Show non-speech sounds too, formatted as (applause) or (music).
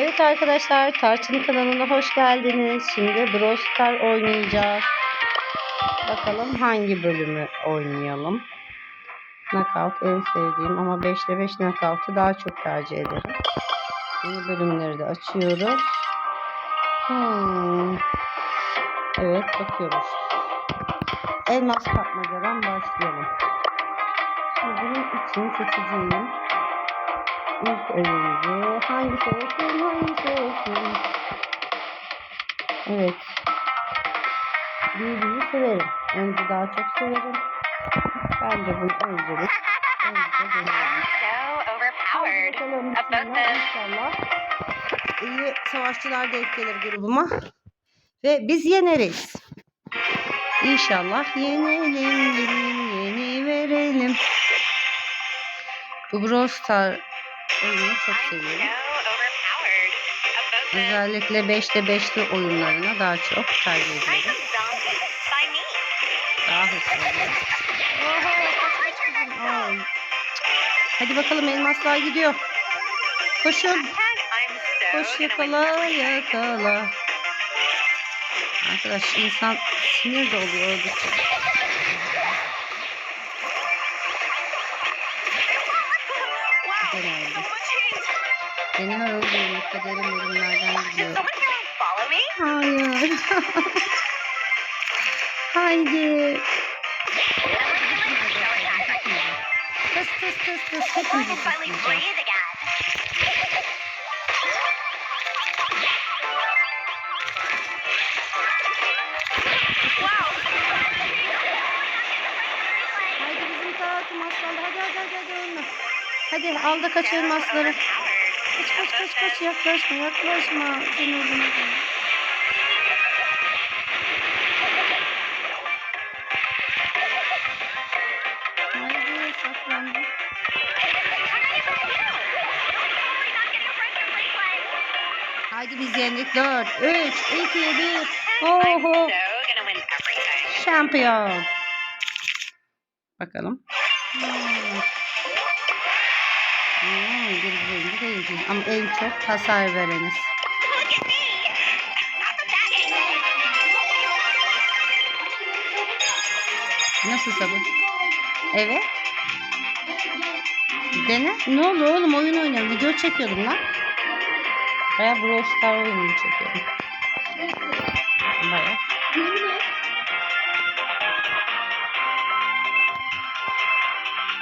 Evet arkadaşlar Tarçın kanalına hoş geldiniz. Şimdi Brawl Star oynayacağız. Bakalım hangi bölümü oynayalım. Knockout en sevdiğim ama 5'te 5 Knockout'u daha çok tercih ederim. Yeni bölümleri de açıyoruz. Hmm. Evet bakıyoruz. Elmas kapmacadan başlayalım. Şimdi bunun için seçeceğim ilk oyuncu hangisi olsun hangisi olsun. Evet. Bibi'yi severim. Önce daha çok severim. Bence bunu öncelik. Önce deneyelim. So overpowered. Bakalım About bismillah this. inşallah. İyi savaşçılar denk gelir grubuma. Ve biz yeneriz. İnşallah yenelim, yenelim, yeni verelim. Bu Brawl Star oyunu çok I'm so seviyorum. Özellikle 5'te 5'li oyunlarına daha çok tercih ediyorum. Daha hızlı oluyor. Hadi bakalım elmaslar gidiyor. Koşun. Koş yakala yakala. Arkadaş insan sinir de oluyor oldukça. Wow, Genelde. so much hate. Beni öldürün kaderim ölümlerden Did gidiyor. someone here like follow me? Hayır. (laughs) Haydi. Tıs tıs tıs tıs. I Hepinizi can finally tıslayacağım. breathe again. Wow. Haydi bizim takım aslanlar. Hadi hadi hadi hadi önüne. Hadi al da kaç elmasları. Kaç kaç kaç kaç yaklaşma yaklaşma. Seni. Haydi saklandı. Haydi biz yendik. 4, 3, 2, 1. I'm Oho. Şampiyon. Bakalım. Hmm. Hmm, bir birinci değildi. Ama en çok hasar vereniz. Nasıl sabır? Evet. Dene. Ne oldu oğlum oyun oynuyorum. Video çekiyordum lan. Baya Brawl Star oyunu çekiyordum. Baya.